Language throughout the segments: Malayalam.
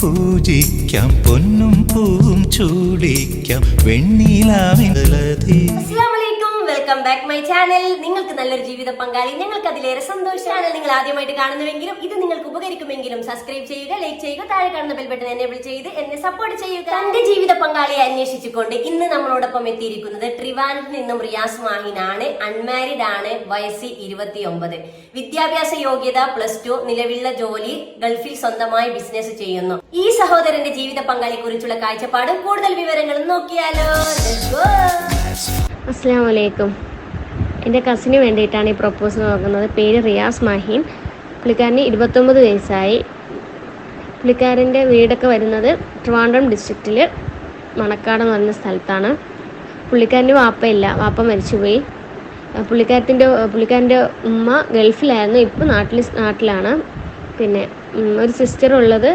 പൂജിക്കാം പൊന്നും പൂവും ചൂടിക്കാം വെൽക്കം ബാക്ക് മൈ ചാനൽ നിങ്ങൾക്ക് നല്ലൊരു ജീവിത പങ്കാളി. ഞങ്ങൾക്ക് അതിലേറെ സന്തോഷം ചാനൽ നിങ്ങൾ ആദ്യമായിട്ട് കാണുന്നുവെങ്കിലും ഇത് നിങ്ങൾക്ക് ഉപകരിക്കുമെങ്കിലും സബ്സ്ക്രൈബ് ചെയ്യുക ലൈക്ക് ചെയ്യുക താഴെ കാണുന്ന ബെൽ ബട്ടൺ എനേബിൾ ചെയ്ത് എന്നെ സപ്പോർട്ട് ചെയ്യുക. തന്റെ ജീവിത പങ്കാളിയെ അന്വേഷിച്ചുകൊണ്ട് ഇന്ന് നമ്മളോടൊപ്പം എത്തിയിരിക്കുന്നത് ട്രിവാൻഡിൽ നിന്നും റിയാസ് മാഹിനാണ് അൺമാരിഡ് ആണ്. വയസ്സ് ഇരുപത്തിയൊമ്പത്. വിദ്യാഭ്യാസ യോഗ്യത പ്ലസ് ടു നിലവിലുള്ള ജോലി ഗൾഫിൽ സ്വന്തമായി ബിസിനസ് ചെയ്യുന്നു. ഈ സഹോദരന്റെ ജീവിത പങ്കാളിയെ കുറിച്ചുള്ള കാഴ്ചപ്പാടും കൂടുതൽ വിവരങ്ങളും നോക്കിയാലോ. അസ്സാം വലൈക്കും എന്റെ കസിന് വേണ്ടിയിട്ടാണ് ഈ പ്രൊപ്പോസൽ നോക്കുന്നത് പേര് റിയാസ് മാഹീൻ. പുള്ളിക്കാരന് ഇരുപത്തൊമ്പത് വയസ്സായി. പുള്ളിക്കാരന്റെ വീടൊക്കെ വരുന്നത് ട്രിവാൻഡ്രം ഡിസ്ട്രിക്റ്റിൽ മണക്കാട് എന്ന് പറയുന്ന സ്ഥലത്താണ്. പുള്ളിക്കാരന്റെ വാപ്പയില്ല. വാപ്പ മരിച്ചുപോയി. പുള്ളിക്കാരത്തിന്റെ പുള്ളിക്കാരന്റെ ഉമ്മ ഗൾഫിലായിരുന്നു. ഇപ്പോൾ നാട്ടിൽ നാട്ടിലാണ്. പിന്നെ ഒരു സിസ്റ്റർ ഉള്ളത്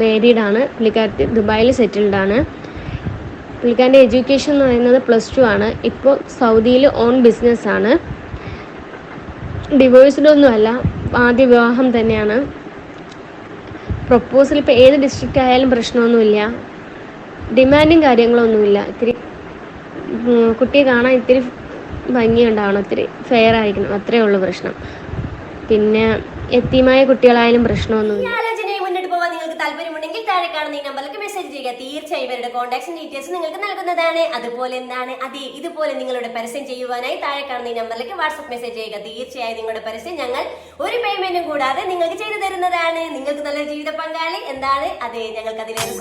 മാരീഡാണ് പുള്ളിക്കാരത്തി ദുബായിൽ സെറ്റിൽഡാണ് പുള്ളിക്കാരന്റെ എഡ്യൂക്കേഷൻ എന്ന് പറയുന്നത് പ്ലസ് ടു ആണ്. ഇപ്പോൾ സൗദിയിൽ ഓൺ ബിസിനസ്സാണ് ഡിവോഴ്സ്ഡ് ഒന്നുമല്ല ആദ്യ വിവാഹം തന്നെയാണ്. പ്രപ്പോസൽ ഇപ്പോൾ ഏത് ഡിസ്ട്രിക്റ്റ് ആയാലും പ്രശ്നമൊന്നുമില്ല. ഡിമാൻഡും കാര്യങ്ങളൊന്നുമില്ല. ഇത്തിരി കുട്ടിയെ കാണാൻ ഇത്തിരി ഭംഗിയുണ്ടാവണം ഇത്തിരി ഫെയർ ആയിരിക്കണം അത്രേ ഉള്ളൂ പ്രശ്നം. പിന്നെ എത്തിയമായ കുട്ടികളായാലും പ്രശ്നമൊന്നുമില്ല. താഴെ കാണുന്ന ഈ നമ്പറിലേക്ക് മെസ്സേജ് ചെയ്യുക. തീർച്ചയായും ഇവരുടെ കോൺടാക്ട് ഡീറ്റെയിൽസ് നിങ്ങൾക്ക് നൽകുന്നതാണ്. അതുപോലെ എന്താണ്? അതെ ഇതുപോലെ നിങ്ങളുടെ പരസ്യം ചെയ്യുവാനായി താഴെ കാണുന്ന ഈ നമ്പറിലേക്ക് വാട്സ്ആപ്പ് മെസ്സേജ് ചെയ്യുക. തീർച്ചയായും നിങ്ങളുടെ പരസ്യം ഞങ്ങൾ ഒരു പേയ്മെന്റും കൂടാതെ നിങ്ങൾക്ക് ചെയ്തു തരുന്നതാണ്. നിങ്ങൾക്ക് നല്ല ജീവിത പങ്കാളി. എന്താണ്? അതെ ഞങ്ങൾക്ക് അതിലേക്ക്